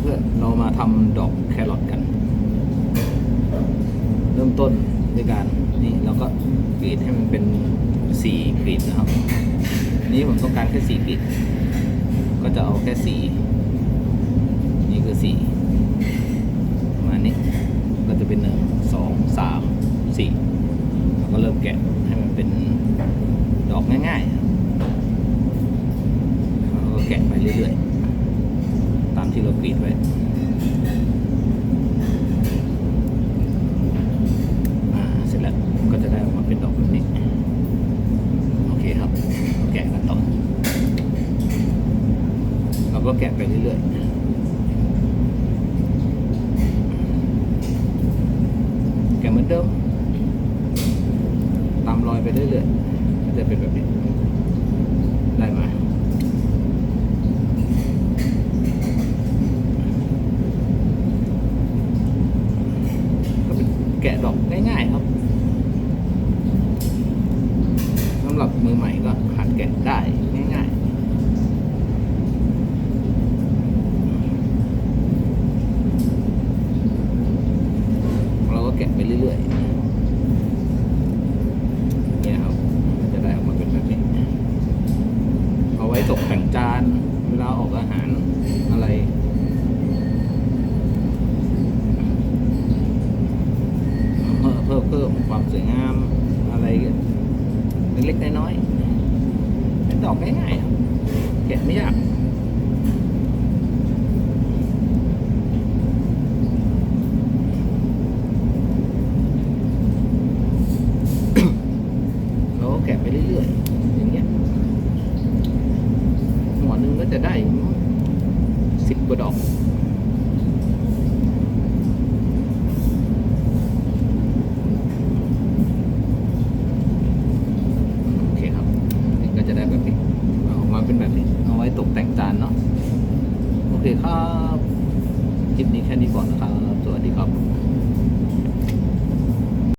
เพื่อนเรามาทำดอกแครอทกัน เริ่มต้นด้วยการนี่เราก็กรีดให้มันเป็นสี่กรีดนะครับ นี้ผมต้องการแค่สี่กรีดก็จะเอาแค่สี่นี่คือสี่ประมาณนี้ก็จะเป็นหนึ่งสองสามสี่เราก็เริ่มแกะให้มันเป็นดอกง่ายๆแล้วก็แกะไปเรื่อยๆ ที่เรากรีดไว้เสร็จแล้วก็จะได้ออกมาเป็นดอกแบบนี้ โอเคครับ แกะกันต่อ เราก็แกะไปเรื่อยๆแกะเหมือนเดิม ตามรอยไปเรื่อยๆจะเป็นแบบนี้ ได้ไหมก็เป็น แกะดอกง่ายๆครับสำหรับมือใหม่ก็หัดแกะได้ง่ายๆเราก็แกะไปเรื่อยๆเนี่ยครับมันจะได้ออกมาเป็นแบบนี้ เอาไว้ตกแต่งจาน เวลาออกอาหารอะไร เพิ่มเพิ่มเพิ่ม ความสวยงามอะไรเล็กๆน้อยๆเป็นดอกง่ายๆครับแกะไม่ยากเก็แกะไปเรื่อยๆอย่างเงี้ยหัวหนึ่งก็จะได้สิบกว่าดอก โอเคครับ นี่ก็จะได้แบบนี้ออกมาเป็นแบบนี้ เอา ไว้ตกแต่งจานเนาะโอเคครับ คลิปนี้แค่นี้ก่อนนะครับ สวัสดีครับ